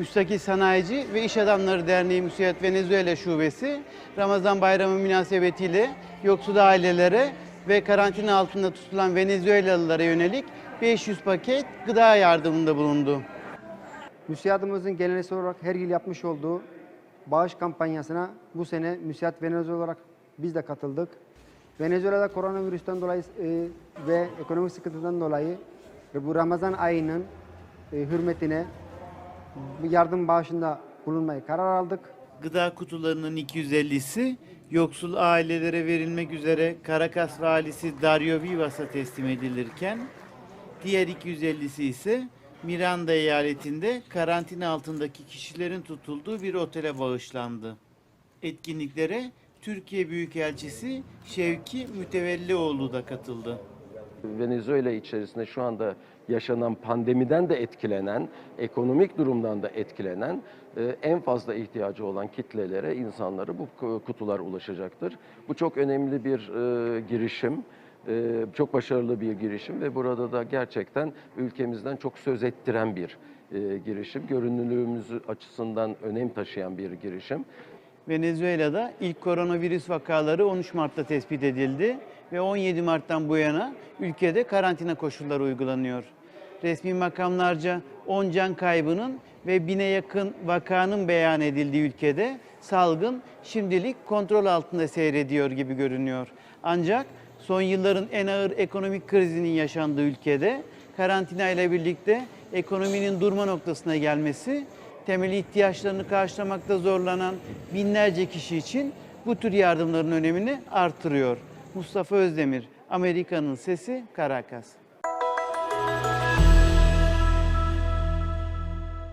Müstakil Sanayici ve İş Adamları Derneği Müsiyat Venezuela Şubesi Ramazan Bayramı münasebetiyle yoksul ailelere ve karantina altında tutulan Venezuelalılara yönelik 500 paket gıda yardımında bulundu. Müsiyatımızın geleneksel olarak her yıl yapmış olduğu bağış kampanyasına bu sene Müsiyat Venezuela olarak biz de katıldık. Venezuela'da koronavirüsten dolayı e, ve ekonomik sıkıntıdan dolayı bu Ramazan ayının e, hürmetine yardım bağışında bulunmayı karar aldık. Gıda kutularının 250'si yoksul ailelere verilmek üzere Caracas valisi Dario Vivas'a teslim edilirken diğer 250'si ise Miranda eyaletinde karantina altındaki kişilerin tutulduğu bir otele bağışlandı. Etkinliklere Türkiye Büyükelçisi Şevki Mütevellioğlu da katıldı. Venezuela içerisinde şu anda yaşanan pandemiden de etkilenen, ekonomik durumdan da etkilenen e, en fazla ihtiyacı olan kitlelere, insanlara bu ku- kutular ulaşacaktır. Bu çok önemli bir e, girişim. e, Çok başarılı bir girişim ve burada da gerçekten ülkemizden çok söz ettiren bir girişim. Görünürlüğümüz açısından önem taşıyan bir girişim. Venezuela'da ilk koronavirüs vakaları 13 Mart'ta tespit edildi ve 17 Mart'tan bu yana ülkede karantina koşulları uygulanıyor. Resmi makamlarca 10 can kaybının ve bine yakın vakanın beyan edildiği ülkede salgın şimdilik kontrol altında seyrediyor gibi görünüyor. Ancak son yılların en ağır ekonomik krizinin yaşandığı ülkede karantina ile birlikte ekonominin durma noktasına gelmesi temel ihtiyaçlarını karşılamakta zorlanan binlerce kişi için bu tür yardımların önemini artırıyor. Mustafa Özdemir, Amerika'nın Sesi, Caracas.